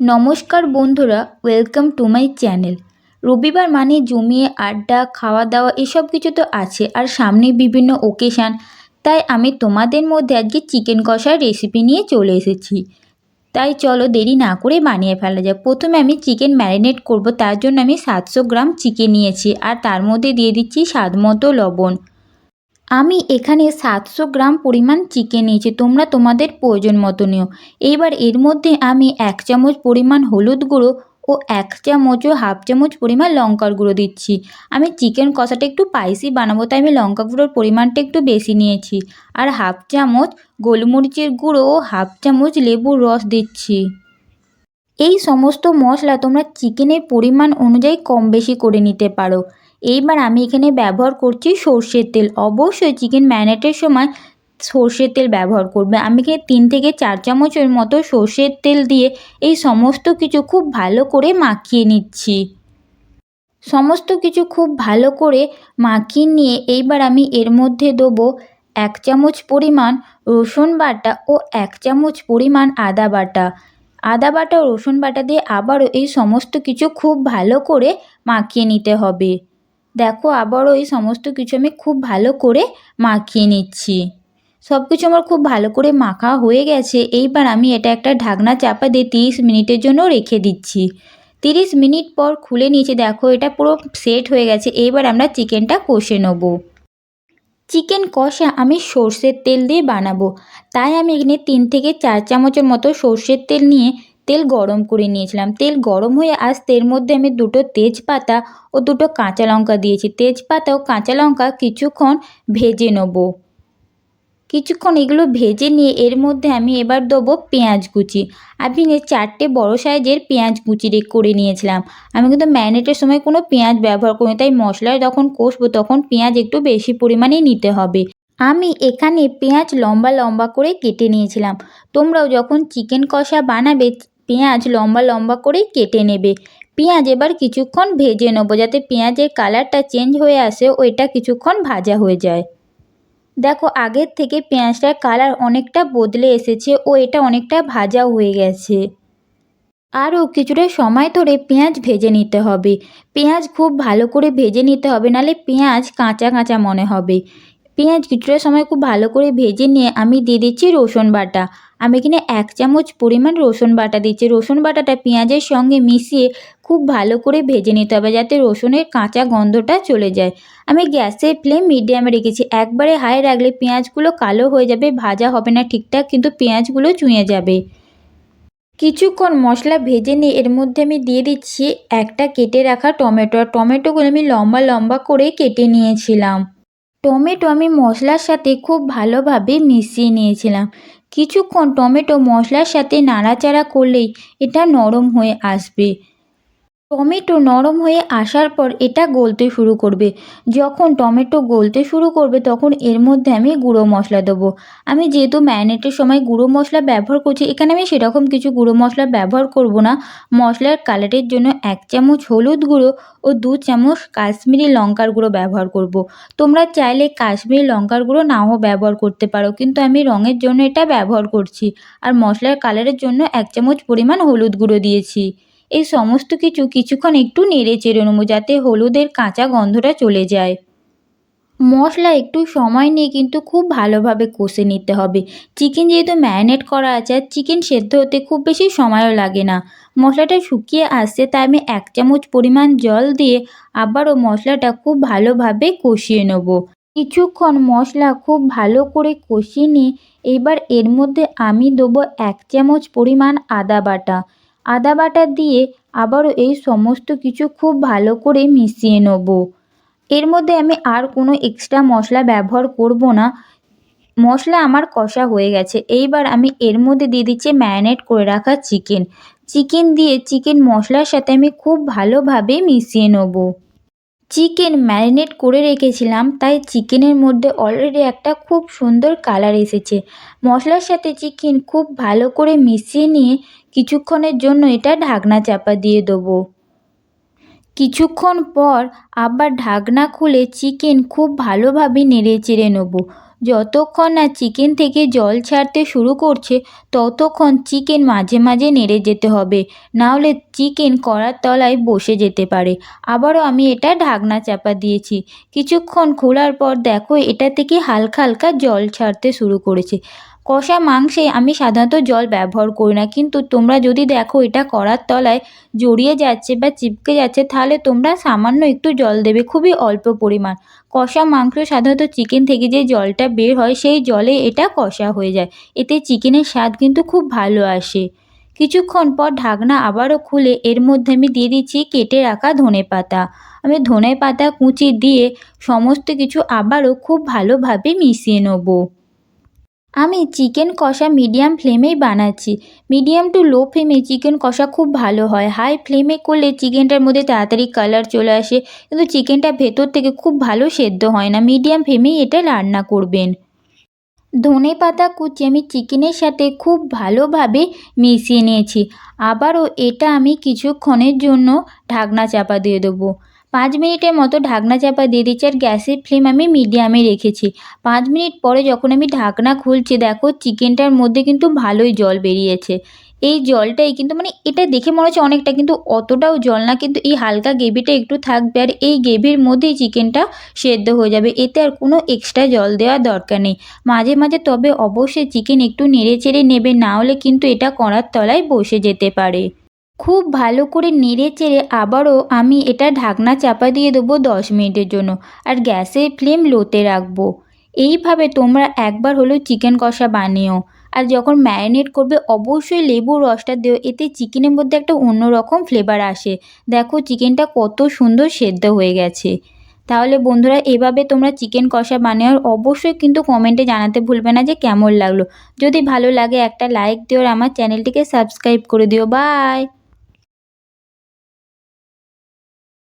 নমস্কার বন্ধুরা welcome to my channel রবিবার মানে জমিয়ে আড্ডা খাওয়া দাওয়া এসব কিছু তো আছে আর সামনে বিভিন্ন ওকেশান তাই আমি তোমাদের মধ্যে আজকে চিকেন কষার রেসিপি নিয়ে চলে এসেছি। তাই চলো দেরি না করে বানিয়ে ফেলা যাক। প্রথমে আমি চিকেন ম্যারিনেট করব, তার জন্য আমি সাতশো গ্রাম চিকেন নিয়েছি আর তার মধ্যে দিয়ে দিচ্ছি স্বাদ মতো লবণ। আমি এখানে সাতশো গ্রাম পরিমাণ চিকেন নিয়েছি, তোমরা তোমাদের প্রয়োজন মতো নিও। এইবার এর মধ্যে আমি এক চামচ পরিমাণ হলুদ গুঁড়ো ও এক চামচ ও হাফ চামচ পরিমাণ লঙ্কার গুঁড়ো দিচ্ছি। আমি চিকেন কষাটা একটু স্পাইসি বানাবো, তাই আমি লঙ্কা গুঁড়োর পরিমাণটা একটু বেশি নিয়েছি। আর হাফ চামচ গোলমরিচের গুঁড়ো ও হাফ চামচ লেবুর রস দিচ্ছি। এই সমস্ত মশলা তোমরা চিকেনের পরিমাণ অনুযায়ী কম বেশি করে নিতে পারো। এইবার আমি এখানে ব্যবহার করছি সর্ষের তেল। অবশ্যই চিকেন ম্যারিনেটের সময় সর্ষের তেল ব্যবহার করবে। আমি এখানে তিন থেকে চার চামচের মতো সর্ষের তেল দিয়ে এই সমস্ত কিছু খুব ভালো করে মাখিয়ে নিচ্ছি। সমস্ত কিছু খুব ভালো করে মাখিয়ে নিয়ে এইবার আমি এর মধ্যে দেবো এক চামচ পরিমাণ রসুন বাটা ও এক চামচ পরিমাণ আদা বাটা। আদা বাটা ও রসুন বাটা দিয়ে আবারও এই সমস্ত কিছু খুব ভালো করে মাখিয়ে নিতে হবে। দেখো, আবারও এই সমস্ত কিছু আমি খুব ভালো করে মাখিয়ে নিচ্ছি। সব কিছু আমার খুব ভালো করে মাখা হয়ে গেছে। এইবার আমি এটা একটা ঢাকনা চাপা দিয়ে তিরিশ মিনিটের জন্য রেখে দিচ্ছি। তিরিশ মিনিট পর খুলে নিয়েছি। দেখো, এটা পুরো সেট হয়ে গেছে। এইবার আমরা চিকেনটা কষে নেব। চিকেন কষা আমি সর্ষের তেল দিয়ে বানাবো। তাই আমি এখানে তিন থেকে চার চামচের মতো সর্ষের তেল নিয়ে তেল গরম করে নিয়েছিলাম। তেল গরম হয়ে আসতে এর মধ্যে আমি দুটো তেজপাতা ও দুটো কাঁচা লঙ্কা দিয়েছি। তেজপাতা ও কাঁচা লঙ্কা কিছুক্ষণ ভেজে নেব। কিছুক্ষণ এগুলো ভেজে নিয়ে এর মধ্যে আমি এবার দেবো পেঁয়াজ কুচি। আমি চারটে বড় সাইজের পেঁয়াজ কুচি করে নিয়েছিলাম। আমি কিন্তু ম্যারিনেটের সময় কোনো পেঁয়াজ ব্যবহার করি তাই মশলায় যখন কষবো তখন পেঁয়াজ একটু বেশি পরিমাণে নিতে হবে। আমি এখানে পেঁয়াজ লম্বা লম্বা করে কেটে নিয়েছিলাম। তোমরাও যখন চিকেন কষা বানাবে পেঁয়াজ লম্বা লম্বা করেই কেটে নেবে। পেঁয়াজ এবার কিছুক্ষণ ভেজে নেব যাতে পেঁয়াজের কালারটা চেঞ্জ হয়ে আসে, ওইটা কিছুক্ষণ ভাজা হয়ে যায়। দেখো, আগের থেকে পেঁয়াজটার কালার অনেকটা বদলে এসেছে ও এটা অনেকটা ভাজা হয়ে গেছে। আরও কিছুটা সময় ধরে পেঁয়াজ ভেজে নিতে হবে। পেঁয়াজ খুব ভালো করে ভেজে নিতে হবে, নাহলে পেঁয়াজ কাঁচা কাঁচা মনে হবে। পেঁয়াজ কিছুটা সময় খুব ভালো করে ভেজে নিয়ে আমি দিয়ে দিচ্ছি রসুন বাটা। আমি এখানে এক চামচ পরিমাণ রসুন বাটা দিচ্ছি। রসুন বাটাটা পেঁয়াজের সঙ্গে মিশিয়ে খুব ভালো করে ভেজে নিতে হবে যাতে রসুনের কাঁচা গন্ধটা চলে যায়। আমি গ্যাসের ফ্লেম মিডিয়ামে রেখেছি। একবারে হাই রাখলে পেঁয়াজগুলো কালো হয়ে যাবে, ভাজা হবে না ঠিকঠাক, কিন্তু পেঁয়াজগুলো চুঁয়ে যাবে। কিছুক্ষণ মশলা ভেজে নিয়ে এর মধ্যে আমি দিয়ে দিচ্ছি একটা কেটে রাখা টমেটো। আর টমেটোগুলো আমি লম্বা লম্বা করে কেটে নিয়েছিলাম। টমেটো আমি মশলার সাথে খুব ভালোভাবে মিশিয়ে নিয়েছিলাম। কিছুক্ষণ টমেটো মশলার সাথে নাড়াচাড়া করলেই এটা নরম হয়ে আসবে। টমেটো নরম হয়ে আসার পর এটা গলতে শুরু করবে। যখন টমেটো গলতে শুরু করবে, তখন এর মধ্যে আমি গুঁড়ো মশলা দেবো। আমি যেহেতু ম্যারিনেটের সময় গুঁড়ো মশলা ব্যবহার করছি, এখানে আমি সেরকম কিছু গুঁড়ো মশলা ব্যবহার করব না। মশলার কালারের জন্য এক চামচ হলুদ গুঁড়ো ও দু চামচ কাশ্মীরি লঙ্কার গুঁড়ো ব্যবহার করব। তোমরা চাইলে কাশ্মীরি লঙ্কার গুঁড়ো নাও ব্যবহার করতে পারো, কিন্তু আমি রঙের জন্য এটা ব্যবহার করছি। আর মশলার কালারের জন্য এক চামচ পরিমাণ হলুদ গুঁড়ো দিয়েছি। এই সমস্ত কিছু কিছুক্ষণ একটু নেড়ে চেড়ে নেব যাতে হলুদের কাঁচা গন্ধটা চলে যায়। মশলা একটু সময় নিয়ে কিন্তু খুব ভালোভাবে কষে নিতে হবে। চিকেন যেহেতু ম্যারিনেট করা আছে আর চিকেন সেদ্ধ হতে খুব বেশি সময়ও লাগে না। মশলাটা শুকিয়ে আসছে তাই আমি এক চামচ পরিমাণ জল দিয়ে আবারও মশলাটা খুব ভালোভাবে কষিয়ে নেব। কিছুক্ষণ মশলা খুব ভালো করে কষিয়ে নিয়ে এবার এর মধ্যে আমি দেবো এক চামচ পরিমাণ আদা বাটা। আদা বাটা দিয়ে আবারও এই সমস্ত কিছু খুব ভালো করে মিশিয়ে নেব। এর মধ্যে আমি আর কোনো এক্সট্রা মশলা ব্যবহার করব না। মশলা আমার কষা হয়ে গেছে। এইবার আমি এর মধ্যে দিয়ে দিচ্ছি ম্যারিনেট করে রাখা চিকেন। চিকেন দিয়ে চিকেন মশলার সাথে আমি খুব ভালোভাবে মিশিয়ে নেব। চিকেন ম্যারিনেট করে রেখেছিলাম, তাই চিকেনের মধ্যে অলরেডি একটা খুব সুন্দর কালার এসেছে। মশলার সাথে চিকেন খুব ভালো করে মিশিয়ে নিয়ে কিছুক্ষণের জন্য এটা ঢাকনা চাপা দিয়ে দেবো। কিছুক্ষণ পর আবার ঢাকনা খুলে চিকেন খুব ভালোভাবে নেড়ে চেড়ে নেব। যতক্ষণ না চিকেন থেকে জল ছাড়তে শুরু করছে, ততক্ষণ চিকেন মাঝে মাঝে নেড়ে যেতে হবে। নাহলে চিকেন কড়ার তলায় বসে যেতে পারে। আবারও আমি এটা ঢাকনা চাপা দিয়েছি। কিছুক্ষণ খোলার পর দেখো এটা থেকে হালকা হালকা জল ছাড়তে শুরু করেছে। কষা মাংসে আমি সাধারণত জল ব্যবহার করি না, কিন্তু তোমরা যদি দেখো এটা করার তলায় জড়িয়ে যাচ্ছে বা চিপকে যাচ্ছে, তাহলে তোমরা সামান্য একটু জল দেবে, খুবই অল্প পরিমাণ। কষা মাংস সাধারণত চিকেন থেকে যে জলটা বের হয়, সেই জলে এটা কষা হয়ে যায়। এতে চিকেনের স্বাদ কিন্তু খুব ভালো আসে। কিছুক্ষণ পর ঢাকনা আবারও খুলে এর মধ্যে আমি দিয়ে দিচ্ছি কেটে রাখা ধনে পাতা। আমি ধনে পাতা কুচি দিয়ে সমস্ত কিছু আবারও খুব ভালোভাবে মিশিয়ে নেব। আমি চিকেন কষা মিডিয়াম ফ্লেমেই বানাচ্ছি। মিডিয়াম টু লো ফ্লেমে চিকেন কষা খুব ভালো হয়। হাই ফ্লেমে করলে চিকেনটার মধ্যে তাড়াতাড়ি কালার চলে আসে। কিন্তু চিকেনটা ভেতর থেকে খুব ভালো সেদ্ধ হয় না। মিডিয়াম ফ্লেমেই এটা রান্না করবেন। ধনে পাতা কুচি আমি চিকেনের সাথে খুব ভালোভাবে মিশিয়ে নিয়েছি। আবারও এটা আমি কিছুক্ষণের জন্য ঢাকনা চাপা দিয়ে দেবো। পাঁচ মিনিটের মতো ঢাকনা চাপা দিয়ে দিচ্ছি আর গ্যাসের ফ্লেম আমি মিডিয়ামে রেখেছি। পাঁচ মিনিট পরে যখন আমি ঢাকনা খুলছি, দেখো চিকেনটার মধ্যে কিন্তু ভালোই জল বেরিয়েছে। এই জলটাই কিন্তু মানে এটা দেখে মনে হচ্ছে অনেকটা কিন্তু অতটাও জল না, কিন্তু এই হালকা গ্রেভিটা একটু থাকবে আর এই গ্রেভির মধ্যেই চিকেনটা সেদ্ধ হয়ে যাবে। এতে আর কোনো এক্সট্রা জল দেওয়ার দরকার নেই। মাঝে মাঝে তবে অবশ্যই চিকেন একটু নেড়ে চেড়ে নেবে, না হলে কিন্তু এটা কড়ার তলায় বসে যেতে পারে। খুব ভালো করে নেড়ে চেড়ে আবারও আমি এটা ঢাকনা চাপা দিয়ে দেবো দশ মিনিটের জন্য আর গ্যাসের ফ্লেম লোতে রাখব। এইভাবে তোমরা একবার হলেও চিকেন কষা বানিও। আর যখন ম্যারিনেট করবে, অবশ্যই লেবুর রসটা দিও, এতে চিকেনের মধ্যে একটা অন্যরকম ফ্লেভার আসে। দেখো চিকেনটা কত সুন্দর সেদ্ধ হয়ে গেছে। তাহলে বন্ধুরা, এভাবে তোমরা চিকেন কষা আর অবশ্যই কিন্তু কমেন্টে জানাতে ভুলবে না যে কেমন লাগল। যদি ভালো লাগে একটা লাইক দিও আর আমার চ্যানেলটিকে সাবস্ক্রাইব করে দিও। বাই!